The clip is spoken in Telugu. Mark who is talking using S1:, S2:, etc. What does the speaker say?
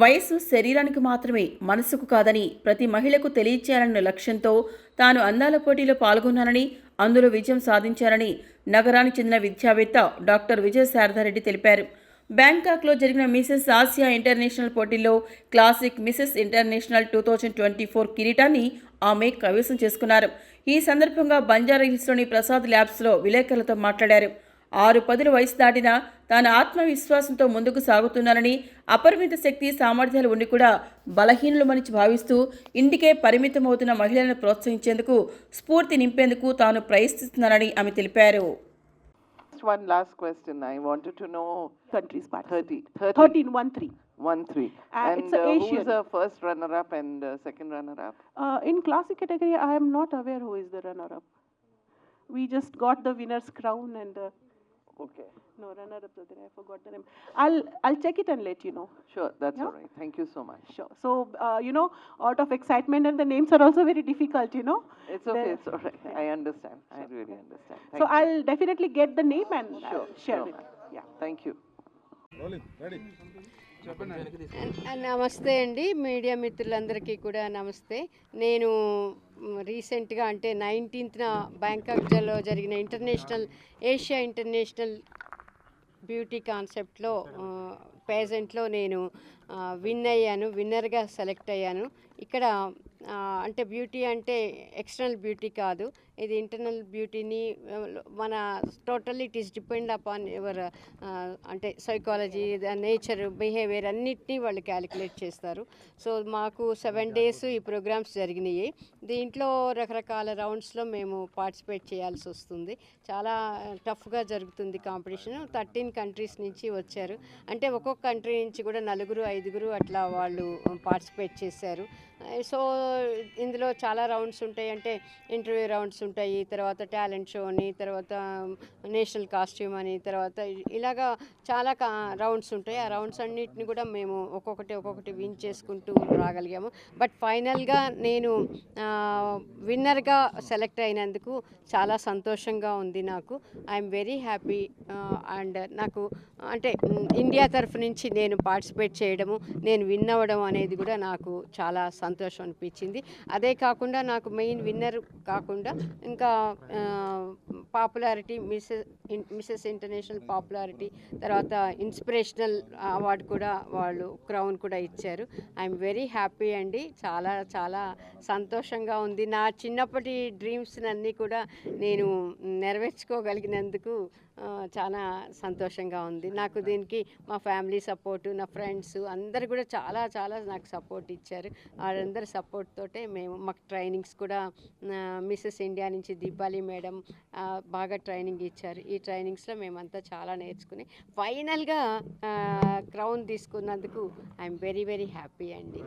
S1: వయస్సు శరీరానికి మాత్రమే మనసుకు కాదని ప్రతి మహిళకు తెలియచేయాలన్న లక్ష్యంతో తాను అందాల పోటీలో పాల్గొన్నానని అందులో విజయం సాధించారని నగరానికి చెందిన విద్యావేత్త డాక్టర్ విజయ శారదారెడ్డి తెలిపారు. బ్యాంకాక్లో జరిగిన మిసెస్ ఆసియా ఇంటర్నేషనల్ పోటీల్లో classic Mrs International two thousand twenty four కిరీటాన్ని ఆమె కైవసం చేసుకున్నారు. ఈ సందర్భంగా బంజారా హిల్స్లోని ప్రసాద్ ల్యాబ్స్లో విలేకరులతో మాట్లాడారు. ఆరు పదులు వయసు దాటినా తాను ఆత్మవిశ్వాసంతో ముందుకు సాగుతున్నానని అపరిమిత శక్తి సామర్థ్యాలు ఉండి కూడా బలహీనులు భావిస్తూ ఇంటికే పరిమితమవుతున్న మహిళలను ప్రోత్సహించేందుకు స్ఫూర్తి నింపేందుకు తాను ప్రయత్నిస్తున్నానని ఆమె తెలిపారు.
S2: We just got the winner's crown and uh
S3: Okay.
S2: no runner up. There, I forgot the name. I'll I'll check it and let you know.
S3: Sure, that's
S2: Yeah?
S3: all right. Thank you so much.
S2: Sure. So uh, you know, out of excitement and the names are also very difficult. You know.
S3: It's okay,
S2: The-
S3: it's all right. I understand. I really understand. Thank
S2: so
S3: you.
S2: I'll definitely get the name and
S3: Sure,
S2: I'll share
S3: sure,
S2: you. Yeah.
S3: Thank you.
S4: అ- నమస్తే అండి మీడియా మిత్రులందరికీ కూడా నమస్తే నేను రీసెంట్గా అంటే నైన్టీన్త్న బ్యాంకాక్లో జరిగిన ఇంటర్నేషనల్ ఏషియా ఇంటర్నేషనల్ బ్యూటీ కాన్సెప్ట్లో పేజెంట్లో నేను విన్ అయ్యాను విన్నర్గా సెలెక్ట్ అయ్యాను. ఇక్కడ అంటే బ్యూటీ అంటే ఎక్స్టర్నల్ బ్యూటీ కాదు. ఇది ఇంటర్నల్ బ్యూటీని మన total it is depend upon your అంటే సైకాలజీ నేచర్ బిహేవియర్ అన్నిటినీ వాళ్ళు క్యాలిక్యులేట్ చేస్తారు. సో మాకు సెవెన్ డేస్ ఈ ప్రోగ్రామ్స్ జరిగినాయి. దీంట్లో రకరకాల రౌండ్స్లో మేము పార్టిసిపేట్ చేయాల్సి వస్తుంది. చాలా టఫ్గా జరుగుతుంది కాంపిటీషన్. థర్టీన్ కంట్రీస్ నుంచి వచ్చారు. అంటే ఒక్కొక్క కంట్రీ నుంచి కూడా నలుగురు ఐదుగురు అట్లా వాళ్ళు పార్టిసిపేట్ చేశారు. సో ఇందులో చాలా రౌండ్స్ ఉంటాయి. అంటే ఇంటర్వ్యూ రౌండ్స్ ఉంటాయి. తర్వాత టాలెంట్ షో అని తర్వాత నేషనల్ కాస్ట్యూమ్ అని తర్వాత ఇలాగా చాలా రౌండ్స్ ఉంటాయి. ఆ రౌండ్స్ అన్నిటిని కూడా మేము ఒక్కొక్కటి ఒక్కొక్కటి విన్ చేసుకుంటూ రాగలిగాము. బట్ ఫైనల్గా నేను విన్నర్గా సెలెక్ట్ అయినందుకు చాలా సంతోషంగా ఉంది నాకు. ఐఎమ్ వెరీ హ్యాపీ అండ్ నాకు అంటే ఇండియా తరఫు నుంచి నేను పార్టిసిపేట్ చేయడము నేను విన్ అవ్వడం అనేది కూడా నాకు చాలా సంతోషం అనిపించింది. అదే కాకుండా నాకు మెయిన్ విన్నర్ కాకుండా ఇంకా popularity Mrs Mrs International popularity తర్వాత ఇన్స్పిరేషనల్ అవార్డు కూడా వాళ్ళు క్రౌన్ కూడా ఇచ్చారు. ఐఎమ్ వెరీ హ్యాపీ అండి. చాలా చాలా సంతోషంగా ఉంది. నా చిన్నప్పటి డ్రీమ్స్ అన్నీ కూడా నేను నెరవేర్చుకోగలిగినందుకు చాలా సంతోషంగా ఉంది. నాకు దీనికి మా ఫ్యామిలీ సపోర్టు నా ఫ్రెండ్స్ అందరు కూడా చాలా చాలా నాకు సపోర్ట్ ఇచ్చారు. వారందరి సపోర్ట్ తోటే మేము మాకు ట్రైనింగ్స్ కూడా మిస్సెస్ ఇండియా నుంచి దీపాలి మేడం బాగా ట్రైనింగ్ ఇచ్చారు. ఈ ట్రైనింగ్స్లో మేమంతా చాలా నేర్చుకుని ఫైనల్గా క్రౌన్ తీసుకున్నందుకు ఐఎమ్ వెరీ వెరీ హ్యాపీ అండి.